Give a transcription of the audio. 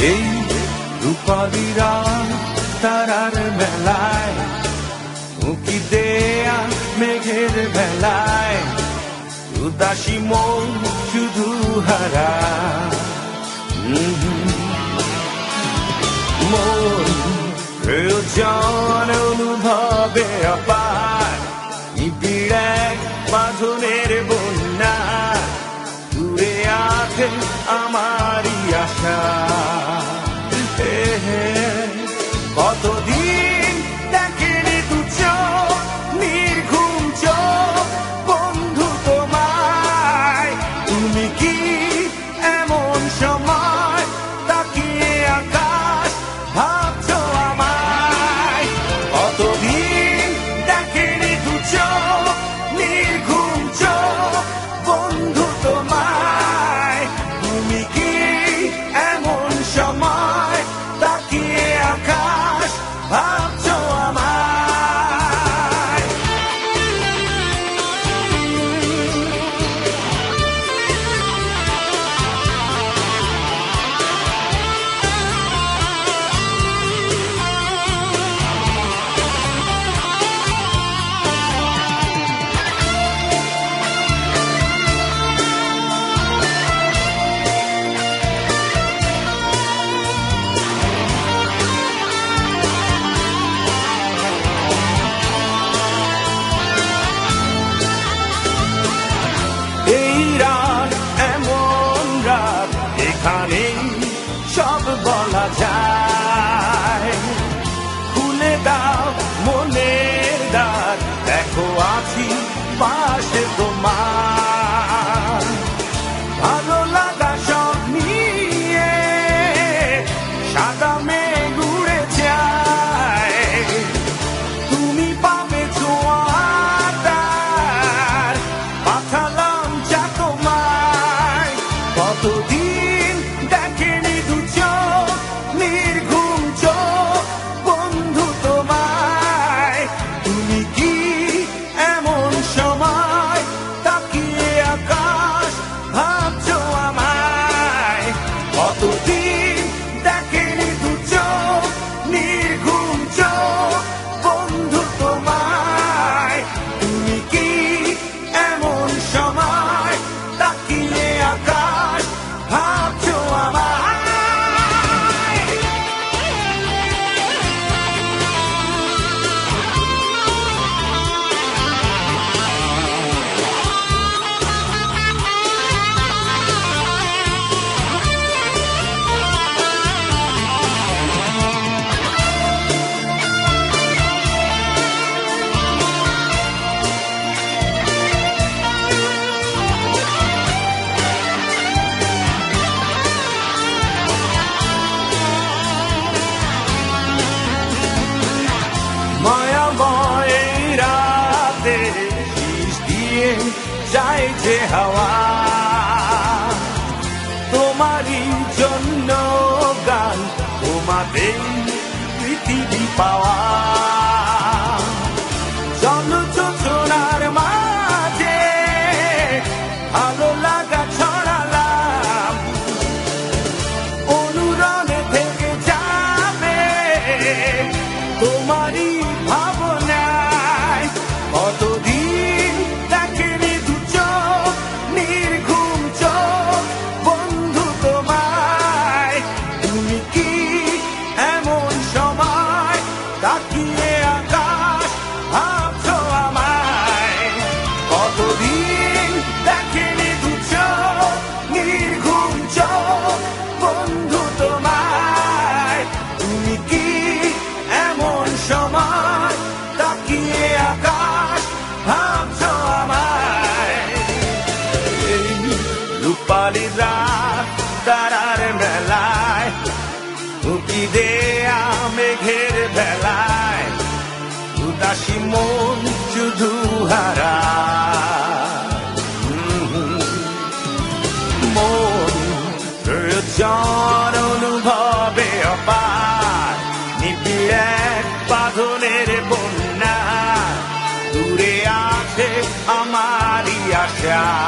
এই রূপাদিরা তারার বেলায় উঁকি দেয়া মেঘের বেলায় উদাসী মন শুধু হারা মন প্রয়োজন অনুভবে অপার, নিবিড় এক বাঁধনের বন্যা, দূরে আছে আমার সব বলা যায় যে হাওয়া তোমারই জন্য গান তোমাদের পৃথিবী পাওয়া। দে দেয়া মেঘের বেলায় উদাসী মন শুধু হারা মন প্রয়োজন অনুভবে অপার, নিবিড় এক বাঁধনের বন্যা। দূরে আছে আমারই আশা।